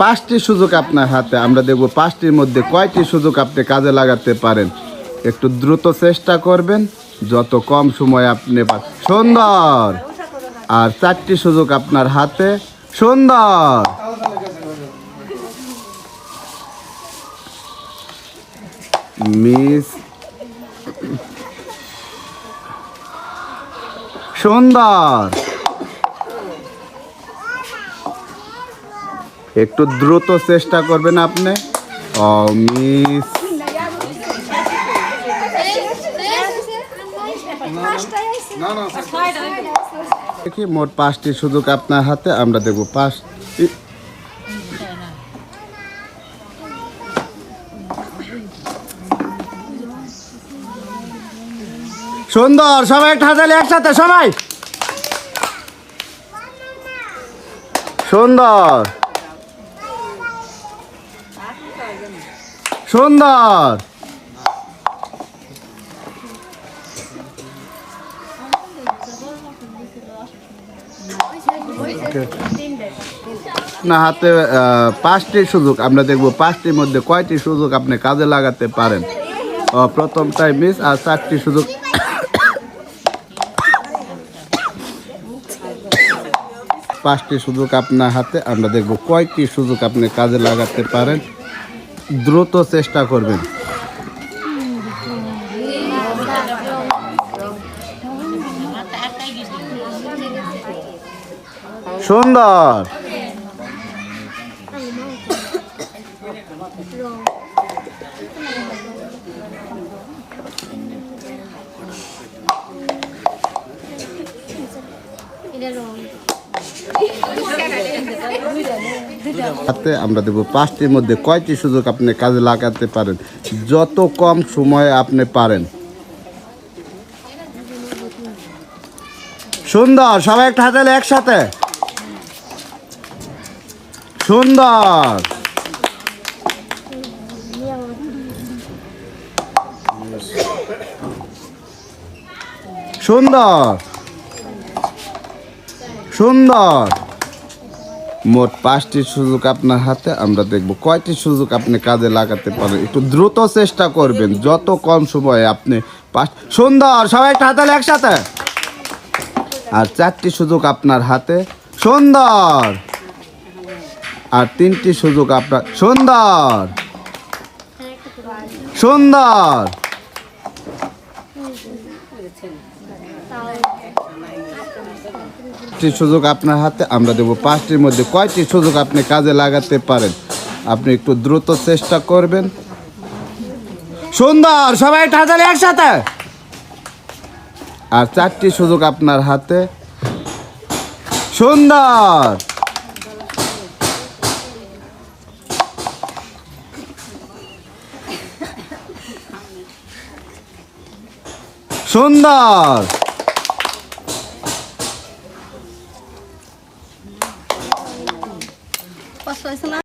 পাঁচটি সুযোগ আপনার হাতে, আমরা দেখব পাঁচটির মধ্যে কয়টি সুযোগ আপনি কাজে লাগাতে পারেন। একটু দ্রুত চেষ্টা করবেন, যত কম সময় আপনি পান সুন্দর! আর চারটি সুযোগ আপনার হাতে। সুন্দর! মিস সুন্দর! একটু দ্রুত চেষ্টা করবেন আপনি। ও মিস দেখি মোট পাঁচটি সুযোগ আপনার হাতে আমরা দেখব পাঁচ সুন্দর সবাই একটা হাতালে একসাথে সবাই। সুন্দর। সুন্দর। না হাতে পাঁচটি সুযোগ আমরা দেখব পাঁচটির মধ্যে কয়টি সুযোগ আপনি কাজে লাগাতে পারেন। প্রথমটাই মিস আর চারটি সুযোগ। পাঁচটি সুযোগ আপনার হাতে আমরা দেখব কয়টি সুযোগ আপনি কাজে লাগাতে পারেন। দ্রুত চেষ্টা করবেন। সুন্দর। হাতে আমরা দেবো পাঁচটির মধ্যে কয়টি সুযোগ আপনি কাজে লাগাতে পারেন? যত কম সময়ে আপনি পারেন। সুন্দর, সবাই একটা হাতে একসাথে। সুন্দর। সুন্দর। সুন্দর। মোট পাঁচটি সুযোগ আপনার হাতে, আমরা দেখব। কয়টি সুযোগ আপনি কাজে লাগাতে পারেন? একটু দ্রুত চেষ্টা করবেন, যত কম সময়ে আপনি পাঁচ সুন্দর, সবাই একটা হাতালে একসাথে। আর চারটি সুযোগ আপনার হাতে, সুন্দর। আর তিনটি সুযোগ আপনার সুন্দর। সুন্দর। সুযোগ আপনার হাতে, আমরা দেবো পাঁচটির মধ্যে কয়টি সুযোগ আপনি কাজে লাগাতে পারেন? আপনি একটু দ্রুত চেষ্টা করবেন। সুন্দর, সবাই টাজালে একসাথে। আর চারটি সুযোগ আপনার হাতে। সুন্দর। সুন্দর।